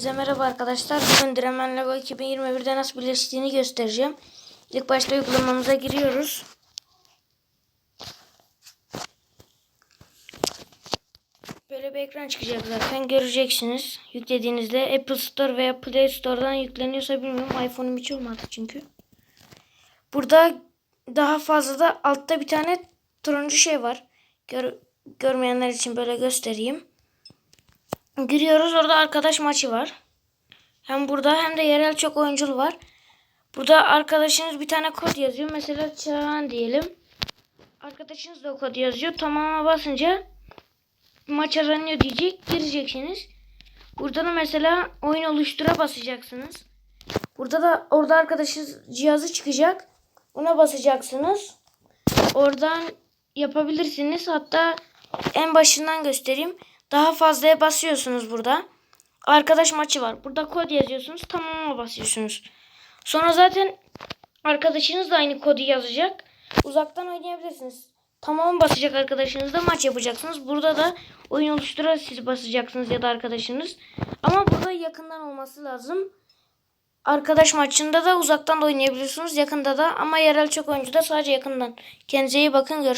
Size merhaba arkadaşlar. Bugün Dremen Lego 2021'de nasıl birleştiğini göstereceğim. İlk başta uygulamamıza giriyoruz. Böyle bir ekran çıkacak zaten. Göreceksiniz. Yüklediğinizde Apple Store veya Play Store'dan yükleniyorsa bilmiyorum. iPhone'um hiç olmadı çünkü. Burada daha fazla da altta bir tane turuncu şey var. Gör, görmeyenler için böyle göstereyim. Giriyoruz. Orada arkadaş maçı var. Hem burada hem de yerel çok oyuncul var. Burada arkadaşınız bir tane kod yazıyor. Mesela Çağan diyelim. Arkadaşınız da o kodu yazıyor. Tamama basınca maç aranıyor diyecek. Gireceksiniz. Burada da mesela oyun oluştura basacaksınız. Burada da orada arkadaşınız cihazı çıkacak. Ona basacaksınız. Oradan yapabilirsiniz. Hatta en başından göstereyim. Daha fazlaya basıyorsunuz burada. Arkadaş maçı var. Burada kod yazıyorsunuz. Tamam'a basıyorsunuz. Sonra zaten arkadaşınız da aynı kodu yazacak. Uzaktan oynayabilirsiniz. Tamam basacak arkadaşınız da maç yapacaksınız. Burada da oyun oluşturarak siz basacaksınız ya da arkadaşınız. Ama burada yakından olması lazım. Arkadaş maçında da uzaktan da oynayabiliyorsunuz. Yakında da ama yerel çok oyuncu da sadece yakından. Kendinize iyi bakın. Görüşürüz.